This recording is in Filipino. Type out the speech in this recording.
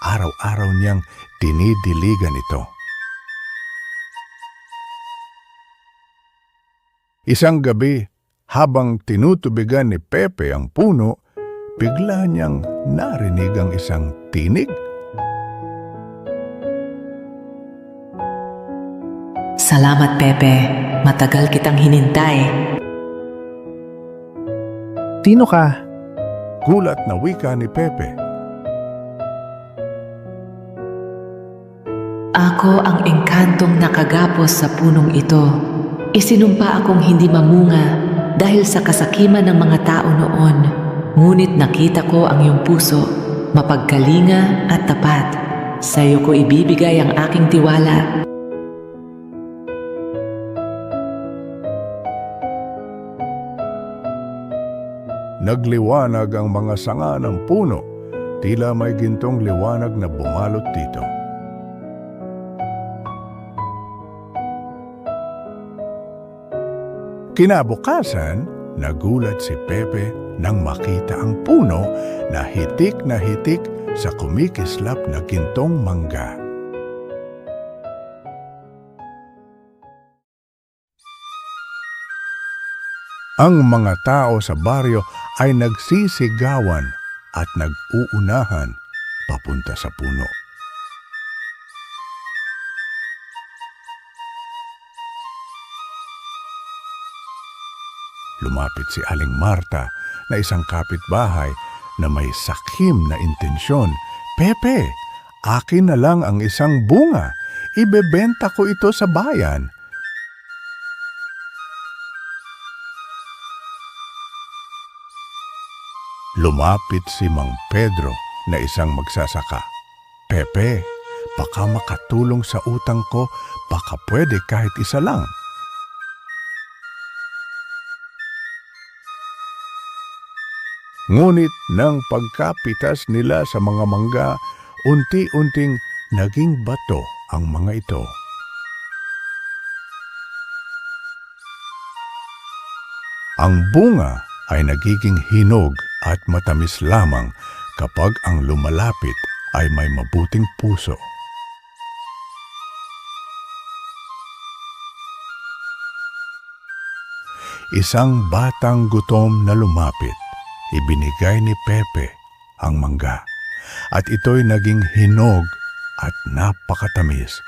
araw-araw niyang dinidiligan ito. Isang gabi, habang tinutubigan ni Pepe ang puno, bigla niyang narinig ang isang tinig. Salamat, Pepe. Matagal kitang hinintay. Sino ka? Gulat na wika ni Pepe. Ako ang engkantong nakagapos sa punong ito. Isinumpa akong hindi mamunga dahil sa kasakiman ng mga tao noon. Ngunit nakita ko ang iyong puso, mapagkalinga at tapat. Sa iyo ko ibibigay ang aking tiwala. Nagliwanag ang mga sanga ng puno, tila may gintong liwanag na bumalot dito. Kinabukasan, nagulat si Pepe nang makita ang puno na hitik na hitik sa kumikislap na gintong mangga. Ang mga tao sa baryo ay nagsisigawan at nag-uunahan papunta sa puno. Lumapit si Aling Marta na isang kapitbahay na may sakim na intensyon. Pepe, akin na lang ang isang bunga. Ibebenta ko ito sa bayan. Lumapit si Mang Pedro na isang magsasaka. Pepe, baka makatulong sa utang ko, baka pwede kahit isa lang. Ngunit nang pagkapitas nila sa mga mangga, unti-unting naging bato ang mga ito. Ang bunga ay nagiging hinog at matamis lamang kapag ang lumalapit ay may mabuting puso. Isang batang gutom na lumapit, ibinigay ni Pepe ang mangga. At ito'y naging hinog at napakatamis